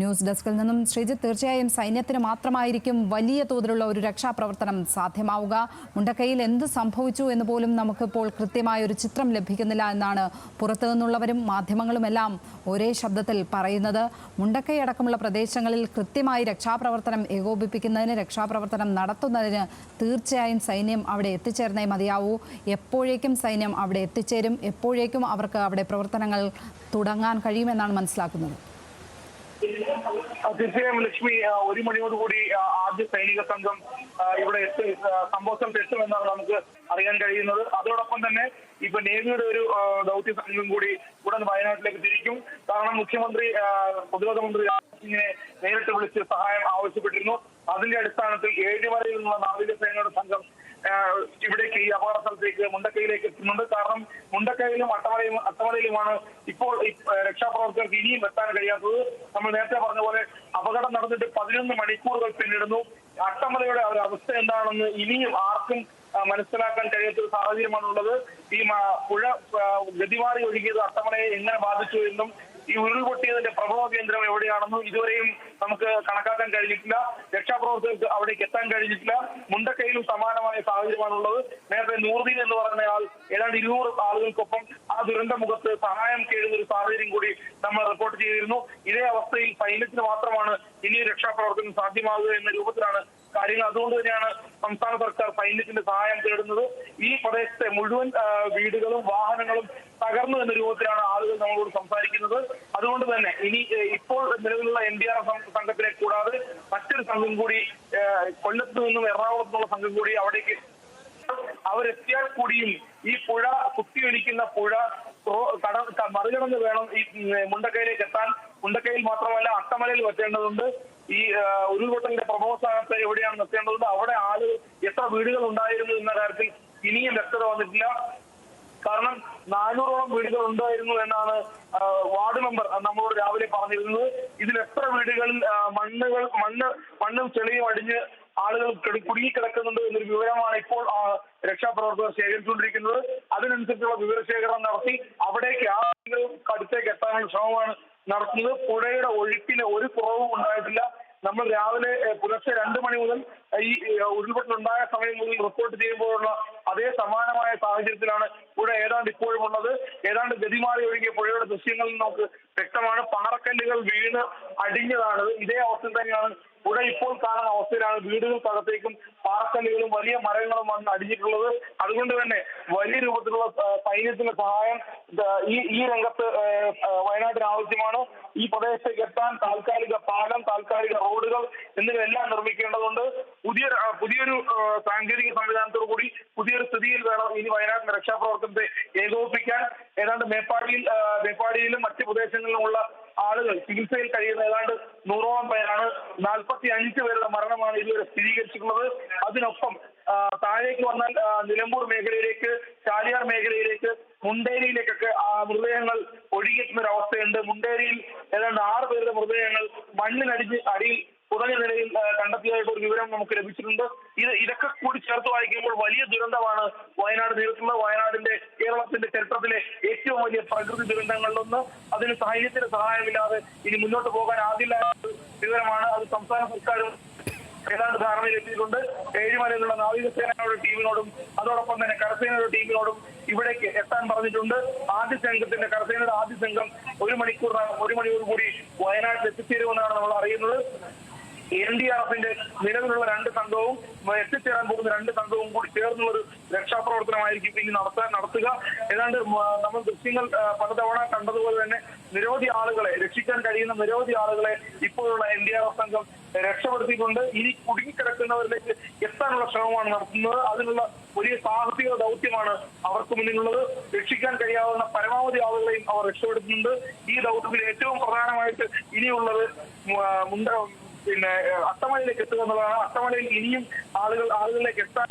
News ഡെസ്കിൽ നിന്നും ശ്രീജിത്ത് തീർച്ചയായും സൈന്യത്തിന് മാത്രമായിരിക്കും വലിയ തോതിലുള്ള ഒരു രക്ഷാപ്രവർത്തനം സാധ്യമാവുക. മുണ്ടക്കൈയിൽ എന്ത് സംഭവിച്ചു എന്ന് പോലും നമുക്കിപ്പോൾ കൃത്യമായ ഒരു ചിത്രം ലഭിക്കുന്നില്ല എന്നാണ് പുറത്തു നിന്നുള്ളവരും മാധ്യമങ്ങളുമെല്ലാം ഒരേ ശബ്ദത്തിൽ പറയുന്നത്. മുണ്ടക്കൈ അടക്കമുള്ള പ്രദേശങ്ങളിൽ കൃത്യമായി രക്ഷാപ്രവർത്തനം ഏകോപിപ്പിക്കുന്നതിന് രക്ഷാപ്രവർത്തനം നടത്തുന്നതിന് തീർച്ചയായും സൈന്യം അവിടെ എത്തിച്ചേർന്നേ മതിയാവൂ. എപ്പോഴേക്കും സൈന്യം അവിടെ എത്തിച്ചേരും എപ്പോഴേക്കും അവർക്ക് അവിടെ പ്രവർത്തനങ്ങൾ തുടങ്ങാൻ കഴിയുമെന്നാണ് മനസ്സിലാക്കുന്നത്. തീർച്ചയായും ലക്ഷ്മി ഒരു മണിയോടുകൂടി ആദ്യ സൈനിക സംഘം ഇവിടെ എത്തി സംഭവ സ്ഥലത്ത് എത്തുമെന്നാണ് നമുക്ക് അറിയാൻ കഴിയുന്നത്. അതോടൊപ്പം തന്നെ ഇപ്പൊ നേവിയുടെ ഒരു ദൗത്യ സംഘം കൂടി ഉടൻ വയനാട്ടിലേക്ക് തിരിക്കും. കാരണം മുഖ്യമന്ത്രി പ്രതിരോധ മന്ത്രി രാജ്നാഥ് സിംഗിനെ നേരിട്ട് വിളിച്ച് സഹായം ആവശ്യപ്പെട്ടിരുന്നു. അതിന്റെ അടിസ്ഥാനത്തിൽ ഏഴുമലയിൽ നിന്നുള്ള നാവികസേനയുടെ സംഘം ആ, ഇവിടേക്ക് ഈ അപകട സ്ഥലത്തേക്ക് മുണ്ടക്കൈയിലേക്ക് എത്തുന്നുണ്ട്. കാരണം മുണ്ടക്കൈയിലും അട്ടമലയിലും അട്ടമലയിലുമാണ് ഇപ്പോൾ രക്ഷാപ്രവർത്തകർക്ക് ഇനിയും എത്താൻ കഴിയാത്തത് നമ്മൾ നേരത്തെ പറഞ്ഞ പോലെ അപകടം നടന്നിട്ട് പതിനൊന്ന് മണിക്കൂറുകൾ പിന്നിടുന്നു. അട്ടമലയുടെ ഒരു അവസ്ഥ എന്താണെന്ന് ഇനിയും ആർക്കും മനസ്സിലാക്കാൻ കഴിയാത്ത ഒരു സാഹചര്യമാണുള്ളത്. ഈ പുഴ ഗതിമാറി ഒഴുകിയത് അട്ടമലയെ എങ്ങനെ ബാധിച്ചു എന്നും ഈ ഉരുൾപൊട്ടിയതിന്റെ പ്രഭവ കേന്ദ്രം എവിടെയാണെന്നും ഇതുവരെയും നമുക്ക് കണക്കാക്കാൻ കഴിഞ്ഞിട്ടില്ല. രക്ഷാപ്രവർത്തകർക്ക് അവിടേക്ക് എത്താൻ കഴിഞ്ഞിട്ടില്ല. മുണ്ടക്കൈയിലും സമാനമായ സാഹചര്യമാണുള്ളത്. നേരത്തെ നൂറുദ്ദീൻ എന്ന് പറഞ്ഞയാൾ ഏതാണ്ട് ഇരുന്നൂറ് ആളുകൾക്കൊപ്പം ആ ദുരന്ത മുഖത്ത് സഹായം കേഴുന്ന ഒരു സാഹചര്യം കൂടി നമ്മൾ റിപ്പോർട്ട് ചെയ്തിരുന്നു ഇതേ അവസ്ഥയിൽ സൈന്യത്തിന് മാത്രമാണ് ഇനി രക്ഷാപ്രവർത്തനം സാധ്യമാകുക എന്ന രൂപത്തിലാണ് കാര്യങ്ങൾ. അതുകൊണ്ട് തന്നെയാണ് സംസ്ഥാന സർക്കാർ സൈന്യത്തിന്റെ സഹായം തേടുന്നത്. ഈ പ്രദേശത്തെ മുഴുവൻ വീടുകളും വാഹനങ്ങളും തകർന്നു എന്ന രൂപത്തിലാണ് ആളുകൾ നമ്മളോട് സംസാരിക്കുന്നത്. അതുകൊണ്ട് തന്നെ ഇനി ഇപ്പോൾ നിലവിലുള്ള എൻ ഡി ആർ സംഘത്തിനെ കൂടാതെ മറ്റൊരു സംഘം കൂടി കൊല്ലത്ത് നിന്നും എറണാകുളത്തുനിന്നുള്ള സംഘം കൂടി അവിടേക്ക് അവരെത്തിയാൽ കൂടിയും ഈ പുഴ കുത്തിയൊലിക്കുന്ന പുഴ മറികടന്ന് വേണം ഈ മുണ്ടക്കൈയിലേക്ക് എത്താൻ മുണ്ടക്കൈയിൽ മാത്രമല്ല അട്ടമലയിൽ വെക്കേണ്ടതുണ്ട്. ഈ ഉരുൾപൊട്ടലിന്റെ പ്രഭവ സ്ഥാനത്ത് എവിടെയാണ് എത്തേണ്ടതുണ്ട് അവിടെ ആളുകൾ എത്ര വീടുകൾ ഉണ്ടായിരുന്നു എന്ന കാര്യത്തിൽ ഇനിയും വ്യക്തത വന്നിട്ടില്ല. കാരണം നാനൂറോളം വീടുകൾ ഉണ്ടായിരുന്നു എന്നാണ് വാർഡ് മെമ്പർ നമ്മളോട് രാവിലെ പറഞ്ഞിരുന്നത്. ഇതിൽ എത്ര വീടുകളിൽ മണ്ണുകൾ മണ്ണ് മണ്ണും ചെളിയും അടിഞ്ഞ് ആളുകൾ കിട- കുടുങ്ങിക്കിടക്കുന്നുണ്ട് എന്നൊരു വിവരമാണ് ഇപ്പോൾ രക്ഷാപ്രവർത്തകർ ശേഖരിച്ചുകൊണ്ടിരിക്കുന്നത്. അതിനനുസരിച്ചുള്ള വിവരശേഖരണം നടത്തി അവിടേക്ക് ആ വീടുകൾ അടുത്തേക്ക് എത്താനുള്ള ശ്രമമാണ് നടത്തുന്നത്. പുഴയുടെ ഒഴുക്കിന് ഒരു കുറവും ഉണ്ടായിട്ടില്ല. നമ്മൾ രാവിലെ പുലർച്ചെ രണ്ട് മണി മുതൽ ഈ ഉരുൾപൊട്ടലുണ്ടായ സമയം മുതൽ റിപ്പോർട്ട് ചെയ്യുമ്പോഴുള്ള അതേ സമാനമായ സാഹചര്യത്തിലാണ് പുഴ ഏതാണ്ട് ഇപ്പോഴും ഉള്ളത്. ഏതാണ്ട് ഗതിമാറി ഒഴുകിയ പുഴയുടെ ദൃശ്യങ്ങളിൽ നമുക്ക് വ്യക്തമാണ്. പാറക്കല്ലുകൾ വീണ് അടിഞ്ഞതാണ്. ഇതേ അവസ്ഥയിൽ തന്നെയാണ് പുഴ ഇപ്പോൾ കാണുന്ന അവസ്ഥയിലാണ് വീടുകൾക്കകത്തേക്കും പാറക്കല്ലുകളും വലിയ മരങ്ങളും വന്ന് അടിഞ്ഞിട്ടുള്ളത്. അതുകൊണ്ട് തന്നെ വലിയ രൂപത്തിലുള്ള സൈന്യത്തിന്റെ സഹായം ഈ ഈ രംഗത്ത് വയനാട്ടിന് ആവശ്യമാണ്. ഈ പ്രദേശത്തേക്ക് എത്താൻ താൽക്കാലിക പാലം താൽക്കാലിക റോഡുകൾ എന്നിവയെല്ലാം നിർമ്മിക്കേണ്ടതുണ്ട്. പുതിയ പുതിയൊരു സാങ്കേതിക സംവിധാനത്തോടു കൂടി പുതിയൊരു സ്ഥിതിയിൽ വേണം ഇനി വയനാട്ടിലെ രക്ഷാപ്രവർത്തനത്തെ ഏകോപിപ്പിക്കാൻ. ഏതാണ്ട് മേപ്പാടിയിൽ മേപ്പാടിയിലും മറ്റ് പ്രദേശങ്ങളിലുമുള്ള ആളുകൾ ചികിത്സയിൽ കഴിയുന്ന ഏതാണ്ട് നൂറോളം പേരാണ്. നാൽപ്പത്തി അഞ്ച് പേരുടെ മരണമാണ് ഇതുവരെ സ്ഥിരീകരിച്ചിട്ടുള്ളത്. അതിനൊപ്പം താഴേക്ക് വന്നാൽ നിലമ്പൂർ മേഖലയിലേക്ക് ചാലിയാർ മേഖലയിലേക്ക് മുണ്ടേരിയിലേക്കൊക്കെ മൃതദേഹങ്ങൾ ഒഴുകിയെത്തുന്ന ഒരു അവസ്ഥയുണ്ട്. മുണ്ടേരിയിൽ ഏതാണ്ട് ആറ് പേരുടെ മൃതദേഹങ്ങൾ മണ്ണിനടിച്ച് അടിയിൽ പുതഞ്ഞ നിലയിൽ കണ്ടെത്തിയതായിട്ട് ഒരു വിവരം നമുക്ക് ലഭിച്ചിട്ടുണ്ട്. ഇത് ഇതൊക്കെ കൂടി ചേർത്ത് വായിക്കുമ്പോൾ വലിയ ദുരന്തമാണ് വയനാട് നേരിട്ടുള്ള വയനാടിന്റെ കേരളത്തിന്റെ ചരിത്രത്തിലെ ഏറ്റവും വലിയ പ്രകൃതി ദുരന്തങ്ങളിലൊന്ന്. അതിന് സൈന്യത്തിന്റെ സഹായമില്ലാതെ ഇനി മുന്നോട്ട് പോകാൻ ആകില്ല വിവരമാണ് അത് സംസ്ഥാന സർക്കാരും ഏതാണ്ട് ധാരണയിലെത്തിയിട്ടുണ്ട് ഏഴുമലയിലുള്ള നാവികസേനയുടെ ടീമിനോടും അതോടൊപ്പം തന്നെ കരസേനയുടെ ടീമിനോടും ഇവിടേക്ക് എത്താൻ പറഞ്ഞിട്ടുണ്ട്. ആദ്യ സംഘത്തിന്റെ കരസേനയുടെ ആദ്യ സംഘം ഒരു മണിക്കൂർ ഒരു മണിക്കൂർ കൂടി വയനാട്ടിൽ എത്തിച്ചേരുമെന്നാണ് എൻ ഡി ആർ എഫിന്റെ നിലവിലുള്ള രണ്ട് സംഘവും എത്തിച്ചേരാൻ പോകുന്ന രണ്ട് സംഘവും കൂടി ചേർന്നുള്ളൊരു രക്ഷാപ്രവർത്തനമായിരിക്കും ഇനി നടത്താൻ നടത്തുക. ഏതാണ്ട് നമ്മൾ ദൃശ്യങ്ങൾ പലതവണ കണ്ടതുപോലെ തന്നെ നിരവധി ആളുകളെ രക്ഷിക്കാൻ കഴിയുന്ന നിരവധി ആളുകളെ ഇപ്പോഴുള്ള എൻ ഡി ആർ എഫ് സംഘം രക്ഷപ്പെടുത്തിയിട്ടുണ്ട്. ഇനി കുടുങ്ങിക്കിടക്കുന്നവരിലേക്ക് എത്താനുള്ള ശ്രമമാണ് നടത്തുന്നത്. അതിനുള്ള വലിയ സാഹസിക ദൗത്യമാണ് അവർക്ക് മുന്നിലുള്ളത്. രക്ഷിക്കാൻ കഴിയാവുന്ന പരമാവധി ആളുകളെയും അവർ രക്ഷപ്പെടുത്തുന്നുണ്ട്. ഈ ദൗത്യത്തിൽ ഏറ്റവും പ്രധാനമായിട്ട് ഇനിയുള്ളത് പിന്നെ അട്ടമലയിലേക്ക് എത്തുക എന്നുള്ളതാണ്. അട്ടമലയിൽ ഇനിയും ആളുകൾ ആളുകളിലേക്ക് എത്താൻ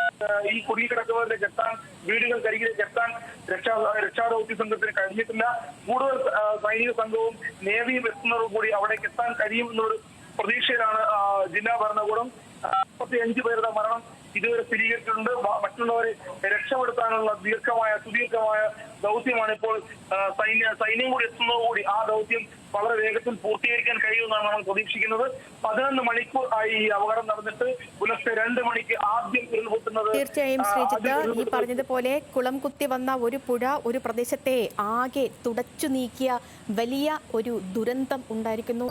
ഈ കുടുങ്ങിക്കിടക്കുന്നവരിലേക്ക് എത്താൻ വീടുകൾക്കരികിലേക്ക് എത്താൻ രക്ഷാ രക്ഷാദൗത്യ സംഘത്തിന് കഴിഞ്ഞിട്ടില്ല. കൂടുതൽ സൈനിക സംഘവും നേവിയും എത്തുന്നതോടുകൂടി അവിടേക്ക് എത്താൻ കഴിയും എന്നൊരു പ്രതീക്ഷയിലാണ് ജില്ലാ ഭരണകൂടം മുപ്പത്തിയഞ്ച് പേരുടെ മരണം ഇതുവരെ സ്ഥിരീകരിച്ചിട്ടുണ്ട്. മറ്റുള്ളവരെ രക്ഷപ്പെടുത്താനുള്ള ദീർഘമായ സുദീർഘമായ ദൗത്യമാണ് ഇപ്പോൾ സൈന്യ സൈന്യം കൂടി എത്തുന്നതോടുകൂടി ആ ദൗത്യം വളരെ വേഗത്തിൽ പൂർത്തീകരിക്കാൻ കഴിയുമെന്നാണ് നമ്മൾ പ്രതീക്ഷിക്കുന്നത്. പതിനൊന്ന് മണിക്കൂർ ആയി ഈ അപകടം നടന്നിട്ട് പുലർച്ചെ രണ്ട് മണിക്ക് ആദ്യം ഉരുൾപൊട്ടുന്നത് തീർച്ചയായും ശ്രീജിത് ശ്രീജിത്ത് ഈ പറഞ്ഞതുപോലെ കുളം കുത്തി വന്ന ഒരു പുഴ ഒരു പ്രദേശത്തെ ആകെ തുടച്ചു നീക്കിയ വലിയ ഒരു ദുരന്തം ഉണ്ടായിരിക്കുന്നു.